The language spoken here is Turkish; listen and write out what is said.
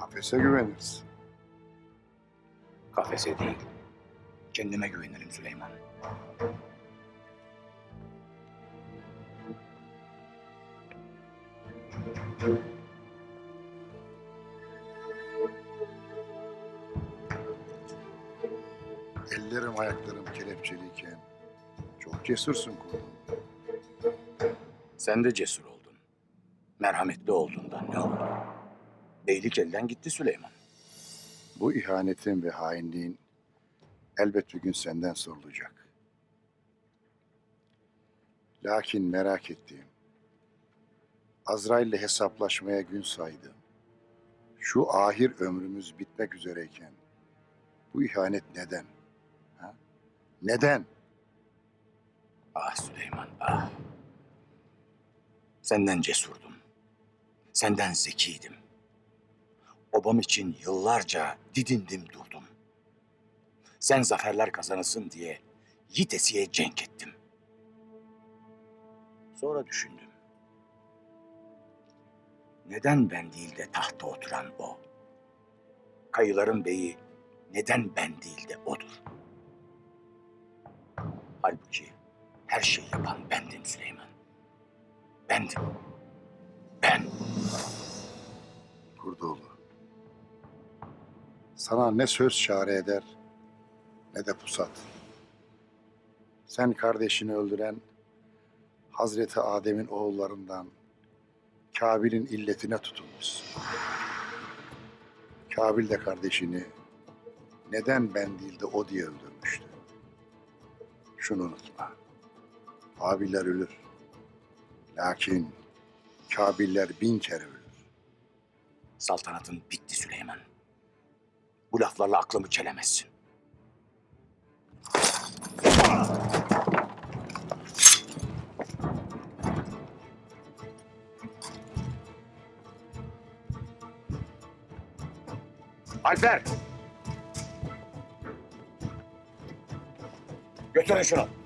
Kafese güveniriz. Kafese değil. Kendime güvenirim Süleyman. Ellerim ayaklarım kelepçeliyken çok cesursun komutanım. Sen de cesur oldun. Merhametli olduğundan ne oldu? Beylik elden gitti Süleyman. Bu ihanetin ve hainliğin elbet bir gün senden sorulacak. Lakin merak ettiğim, Azrail'le hesaplaşmaya gün saydığım, şu ahir ömrümüz bitmek üzereyken bu ihanet neden? Ha? Neden? Ah Süleyman ah. Senden cesurdum. Senden zekiydim. Obam için yıllarca didindim durdum. Sen zaferler kazanırsın diye yitesiye cenk ettim. Sonra düşündüm. Neden ben değil de tahta oturan o? Kayıların beyi neden ben değil de odur? Halbuki her şeyi yapan bendim Süleyman. Bendim. Sana ne söz çare eder ne de pusat. Sen kardeşini öldüren Hazreti Adem'in oğullarından Kabil'in illetine tutulmuşsun. Kabil de kardeşini neden ben değil de o diye öldürmüştü. Şunu unutma. Habiller ölür. Lakin Kabiller bin kere ölür. Saltanatın bitti Süleyman. Laflarla aklımı çelemezsin. Alper! Götürün şunu.